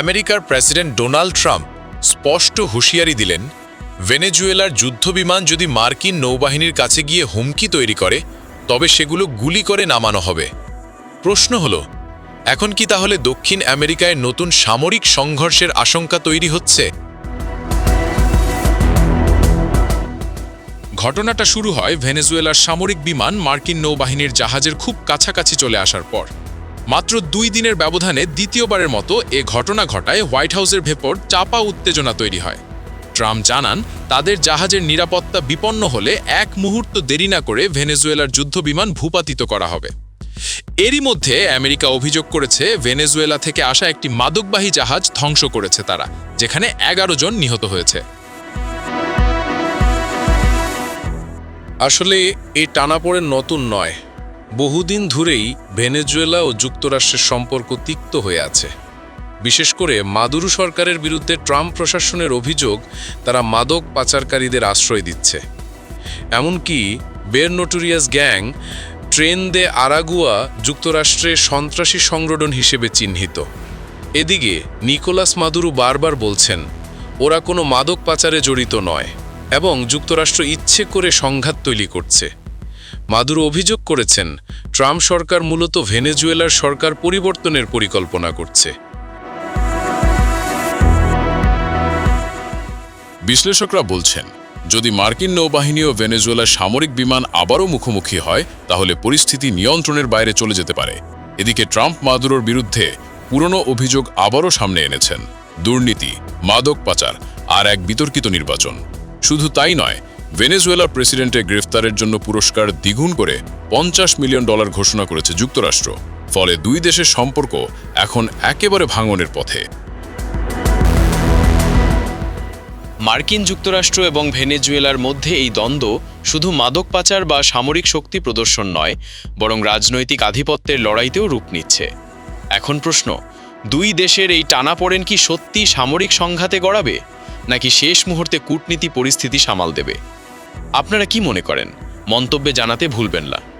আমেরিকার president Donald Trump স্পষ্ট হুঁশিয়ারি দিলেন, ভেনেজুয়েলার যুদ্ধবিমান যদি মার্কিন নৌবাহিনীর কাছে গিয়ে হুমকি তৈরি করে, তবে সেগুলো গুলি করে নামানো হবে। প্রশ্ন হল, এখন কি তাহলে দক্ষিণ আমেরিকায় নতুন সামরিক সংঘর্ষের আশঙ্কা তৈরি হচ্ছে? ঘটনাটা শুরু হয় ভেনেজুয়েলার সামরিক বিমান মার্কিন নৌবাহিনীর জাহাজের খুব কাছাকাছি চলে আসার পর। মাত্র দুই দিনের ব্যবধানে দ্বিতীয়বারের মতো এ ঘটনা ঘটায় হোয়াইট হাউসের ভেপর চাপা উত্তেজনা তৈরি হয়। ট্রাম্প জানান, তাদের জাহাজের নিরাপত্তা বিপন্ন হলে এক মুহূর্ত দেরি না করে ভেনেজুয়েলার যুদ্ধবিমান ভূপাতিত করা হবে। এরই মধ্যে আমেরিকা অভিযোগ করেছে, ভেনেজুয়েলা থেকে আসা একটি মাদকবাহী জাহাজ ধ্বংস করেছে তারা, যেখানে এগারো জন নিহত হয়েছে। আসলে এই টানাপোড়েন নতুন নয়। বহুদিন ধরেই ভেনেজুয়েলা ও যুক্তরাষ্ট্রের সম্পর্ক তিক্ত হয়ে আছে। বিশেষ করে মাদুরু সরকারের বিরুদ্ধে ট্রাম্প প্রশাসনের অভিযোগ তারা মাদক পাচারকারীদের আশ্রয় দিচ্ছে। এমনকি বের notorious gang Tren de Aragua যুক্তরাষ্ট্রে সন্ত্রাসী সংগঠন হিসেবে চিহ্নিত। এদিকে নিকোলাস মাদুরু বারবার বলছেন, ওরা কোনো মাদক পাচারে জড়িত নয় এবং যুক্তরাষ্ট্র ইচ্ছে করে সংঘাত তৈরি করছে। মাদুরো অভিযোগ করেছেন, ট্রাম্প সরকার মূলত ভেনেজুয়েলার সরকার পরিবর্তনের পরিকল্পনা করছে। বিশ্লেষকরা বলছেন, যদি মার্কিন নৌবাহিনী ও ভেনেজুয়েলার সামরিক বিমান আবারও মুখোমুখি হয়, তাহলে পরিস্থিতি নিয়ন্ত্রণের বাইরে চলে যেতে পারে। এদিকে ট্রাম্প মাদুরোর বিরুদ্ধে পুরনো অভিযোগ আবারও সামনে এনেছেন। দুর্নীতি, মাদক পাচার আর এক বিতর্কিত নির্বাচন। শুধু তাই নয় ভেনেজুয়েলার প্রেসিডেন্টের গ্রেফতারের জন্য পুরস্কার দ্বিগুণ করে পঞ্চাশ মিলিয়ন ডলার ঘোষণা করেছে যুক্তরাষ্ট্র। ফলে দুই দেশের সম্পর্ক এখন একেবারে ভাঙনের পথে। মার্কিন যুক্তরাষ্ট্র এবং ভেনেজুয়েলার মধ্যে এই দ্বন্দ্ব শুধু মাদক পাচার বা সামরিক শক্তি প্রদর্শন নয়, বরং রাজনৈতিক আধিপত্যের লড়াইতেও রূপ নিচ্ছে। এখন প্রশ্ন, দুই দেশের এই টানাপোড়েন কি সত্যি সামরিক সংঘাতে গড়াবে, নাকি শেষ মুহূর্তে কূটনীতি পরিস্থিতি সামাল দেবে? আপনারা কি মনে করেন? মন্তব্যে জানাতে ভুলবেন না।